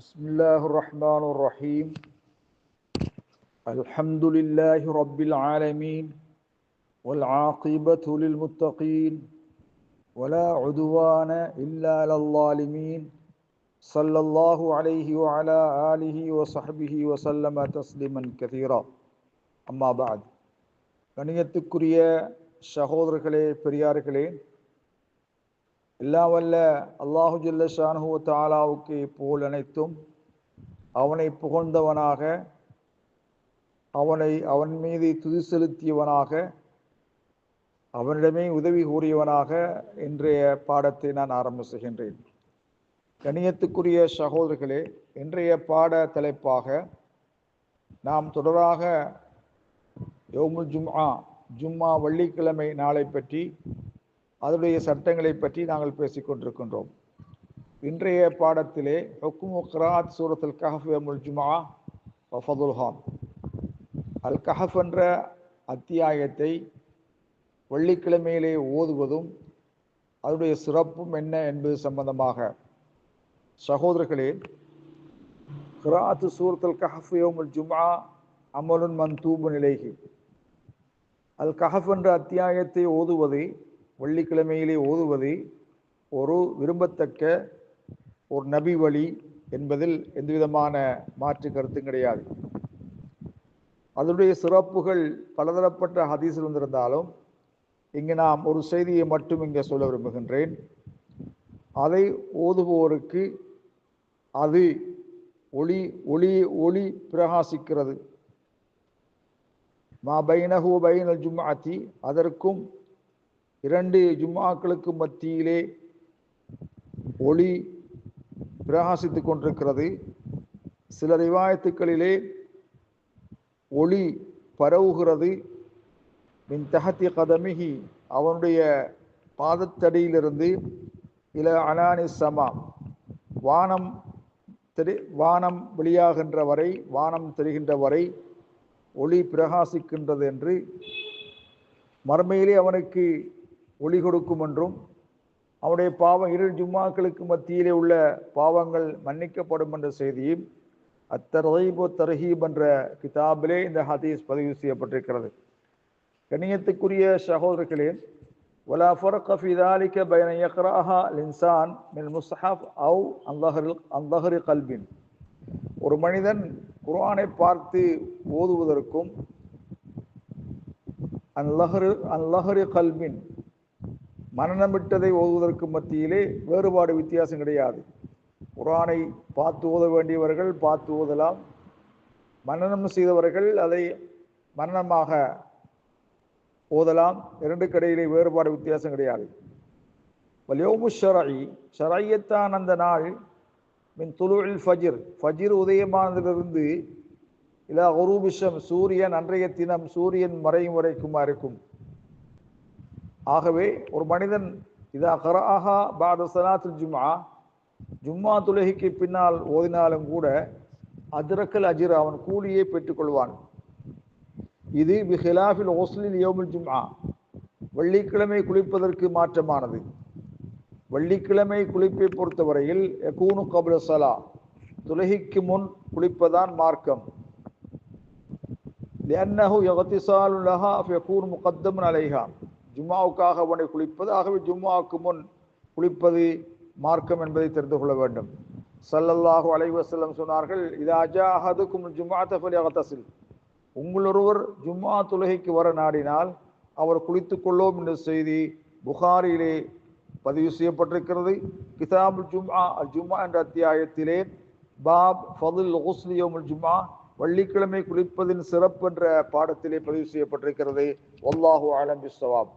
بسم الله الرحمن الرحيم الحمد لله رب العالمين والعاقبة للمتقين ولا عدوان إلا على الظالمين صلى الله عليه وعلى آله وصحبه وسلم تسليما كثيرا أما بعد கணியத்துக்குரிய சகோதரர்களே பெரியார்களே எல்லாம் வல்ல அல்லாஹு ஜல்ல தாலாவுக்கு புகழ் அனைத்தும் அவனை புகழ்ந்தவனாக அவனை அவன் மீது துதி செலுத்தியவனாக அவனிடமே உதவி கூறியவனாக இன்றைய பாடத்தை நான் ஆரம்ப செய்கின்றேன். கணியத்துக்குரிய சகோதரர்களே இன்றைய பாட தலைப்பாக நாம் தொடராக யோமுல் ஜும்ஆ ஜும்மா வெள்ளிக்கிழமை நாளை பற்றி அதனுடைய சட்டங்களை பற்றி நாங்கள் பேசிக் கொண்டிருக்கின்றோம். இன்றைய பாடத்திலே ஹொக்கும் உக்ராத் சூரத் அல் கஹப் ஜுமா வஃபதுல்ஹான் அல் கஹஃப் என்ற அத்தியாயத்தை வெள்ளிக்கிழமையிலே ஓதுவதும் அதனுடைய சிறப்பும் என்ன என்பது சம்பந்தமாக. சகோதரர்களே கிராத்து சூரத் அல் கஹப் ஜுமா அமலுன் மந்தூபு நிலைகி. அல் கஹஃப் என்ற அத்தியாயத்தை ஓதுவது வெள்ளிக்கிழமையிலே ஓதுவது ஒரு விரும்பத்தக்க ஒரு நபி வழி என்பதில் எந்தவிதமான மாற்று கருத்தும் கிடையாது. அதனுடைய சிறப்புகள் பலதரப்பட்ட ஹதீஸில் வந்திருந்தாலும் இங்கு நாம் ஒரு செய்தியை மட்டும் இங்கே சொல்ல விரும்புகின்றேன். அதை ஓதுபவருக்கு அது ஒளி ஒளி ஒளி பிரகாசிக்கிறது. மா பைனஹு பைனல் ஜும்மாத்தி அதற்கும் இரண்டு ஜும்மாக்களுக்கு மத்தியிலே ஒளி பிரகாசித்துக் கொண்டிருக்கிறது. சில ரிவாயத்துக்களிலே ஒளி பரவுகிறது. மின் தகத்தி கதமிகி அவனுடைய பாதத்தடியிலிருந்து இல அனானி சமா வானம் தெரி வானம் வெளியாகின்ற வரை வானம் தெரிகின்ற வரை ஒளி பிரகாசிக்கின்றது என்று மறுமையிலே அவனுக்கு ஒளி கொடுக்கும் என்றும் அவனுடைய பாவம் இரு ஜும்மாக்களுக்கு மத்தியிலே உள்ள பாவங்கள் மன்னிக்கப்படும் என்ற செய்தியும் அத்தரீபு தர்ஹீப் என்ற கிதாபிலே இந்த ஹதீஸ் பதிவு செய்யப்பட்டிருக்கிறது கண்ணியத்துக்குரிய சகோதரர்களே ولا فرق في ذلك بين يقرأها الإنسان من المصحف أو عن ظهر عن ظهر قلب ஒரு மனிதன் குர்ஆனை பார்த்து ஓதுவதற்கும் அன்லஹரு அன்லஹரு கல்மின் மரணமிட்டதை ஓதுவதற்கு மத்தியிலே வேறுபாடு வித்தியாசம் கிடையாது. குரானை பார்த்து ஓத வேண்டியவர்கள் பார்த்து ஓதலாம். மன்னனம் செய்தவர்கள் அதை மரணமாக ஓதலாம். இரண்டு கடையிலே வேறுபாடு வித்தியாசம் கிடையாது. வலியோமு ஷராயி ஷரையத்தான் அந்த நாள் மின் துலுவில் ஃபஜிர். ஃபஜிர் உதயமானதிலிருந்து இல்லா ஒரூபிஷம் சூரியன் அன்றைய தினம் சூரியன் மறையும் வரைக்குமா இருக்கும்? ஆகவே ஒரு மனிதன் இதா கராஹா பாத சலாத்துல் ஜும்மா ஜும்மா துலகிக்கு பின்னால் ஓதினாலும் கூட அதிரக்கல் அஜிர் அவன் கூலியை பெற்றுக்கொள்வான் இது பிஹிலாஃபில் ஓஸ்லில் யோமுல் ஜும்மா வெள்ளிக்கிழமை குளிப்பதற்கு மாற்றமானது வெள்ளிக்கிழமை குளிப்பை பொறுத்தவரையில் எகூனு கபுல சலா துலகிக்கு முன் குளிப்பதான் மார்க்கம் لأنه يغتسال لها فيكون مقدم عليها ஜும்மாவுக்காக அவனை குளிப்பது. ஆகவே ஜும்மாவுக்கு முன் குளிப்பது மார்க்கம் என்பதை தெரிந்து கொள்ள வேண்டும். சல்லல்லாஹு அலைவசல்லம் சொன்னார்கள் இது அஜாஹதுக்கும் ஜும்மா தஃபலி அகத்தசில் உங்களொருவர் ஜும்மா துலகைக்கு வர நாடினால் அவர் குளித்து கொள்ளோம் என்ற செய்தி புகாரிலே பதிவு செய்யப்பட்டிருக்கிறது. கிதாபுல் ஜும்மா அல் ஜும்மா என்ற அத்தியாயத்திலே பாப் ஃபதுல் ஹுஸ்லியோமுல் ஜும்மா வள்ளிக்கிழமை குளிப்பதின் சிறப்பு என்ற பாடத்திலே பதிவு செய்யப்பட்டிருக்கிறது. ஒல்லாஹு ஆலம் பிஸ்வாப்